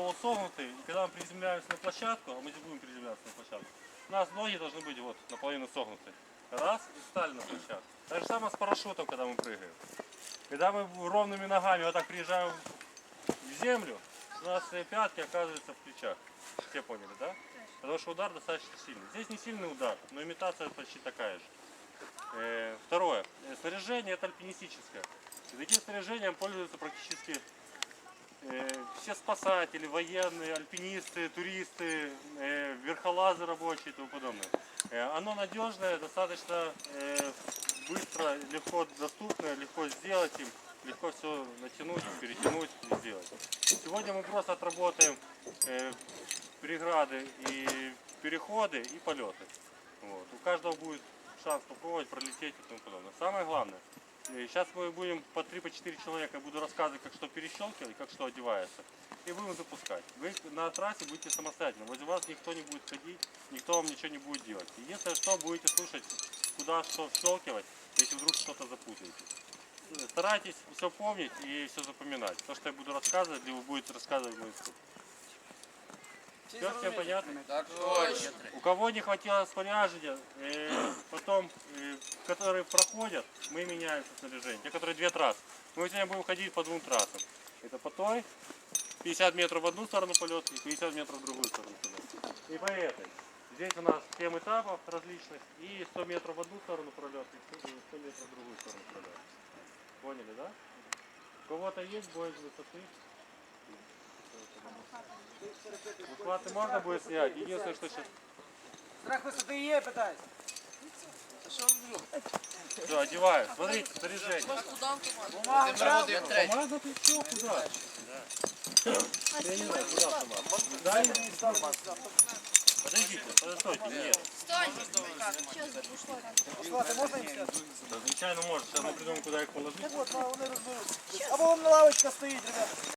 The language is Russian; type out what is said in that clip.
полусогнутые. И когда мы приземляемся на площадку, а мы здесь будем приземляться на площадку, у нас ноги должны быть вот наполовину согнуты. Раз и встали на площадку. Так же самое с парашютом, когда мы прыгаем. Когда мы ровными ногами вот так приезжаем в землю, у нас э, пятки оказываются в плечах. Все поняли, да? Потому что удар достаточно сильный. Здесь не сильный удар, но имитация почти такая же. Э, Второе. Э, Снаряжение это альпинистическое. И таким снаряжением пользуются практически все спасатели, военные, альпинисты, туристы, э, верхолазы рабочие и тому подобное. Э, Оно надежное, достаточно э, быстро, легко доступное, легко сделать им, легко все натянуть, перетянуть и сделать. Сегодня мы просто отработаем э, преграды и переходы и полеты. Вот. У каждого будет шанс попробовать пролететь и тому подобное. Самое главное, э, сейчас мы будем по 3-4 человека, буду рассказывать, как что перещелкивать, как что одевается. И будем запускать. Вы на трассе будете самостоятельно. Возле вас никто не будет ходить, никто вам ничего не будет делать. Единственное, что будете слушать, куда что щелкивать, если вдруг что-то запутаете. Э, Старайтесь все помнить и все запоминать. То, что я буду рассказывать, или вы будете рассказывать мой инструктор. Все, всем понятно? Так точно. У кого не хватило снаряжения, э, потом, э, которые проходят, мы меняем снаряжение. Те, которые две трассы. Мы сегодня будем ходить по двум трассам. Это по той, 50 метров в одну сторону полет и 50 метров в другую сторону полет. И по этой. Здесь у нас 7 этапов различных и 100 метров в одну сторону пролет и 100 100 метров в другую сторону пролет. Поняли, да? У кого-то есть бой высоты? Ухваты можно будет снять. Единственное, что сейчас Страх висоти є, питайся. Все, одеваю. Смотрите, снаряжение. Бумага, Один правда? третій. Помада ты все, куда? Я не знаю, куда помада. Дай. Подождите, подождите, нет. Послати можна їм зараз? Да, звичайно может. Сейчас мы придумаем, куда их положить. Так от, вони розберуться. Або вон лавочка стоїть, ребята.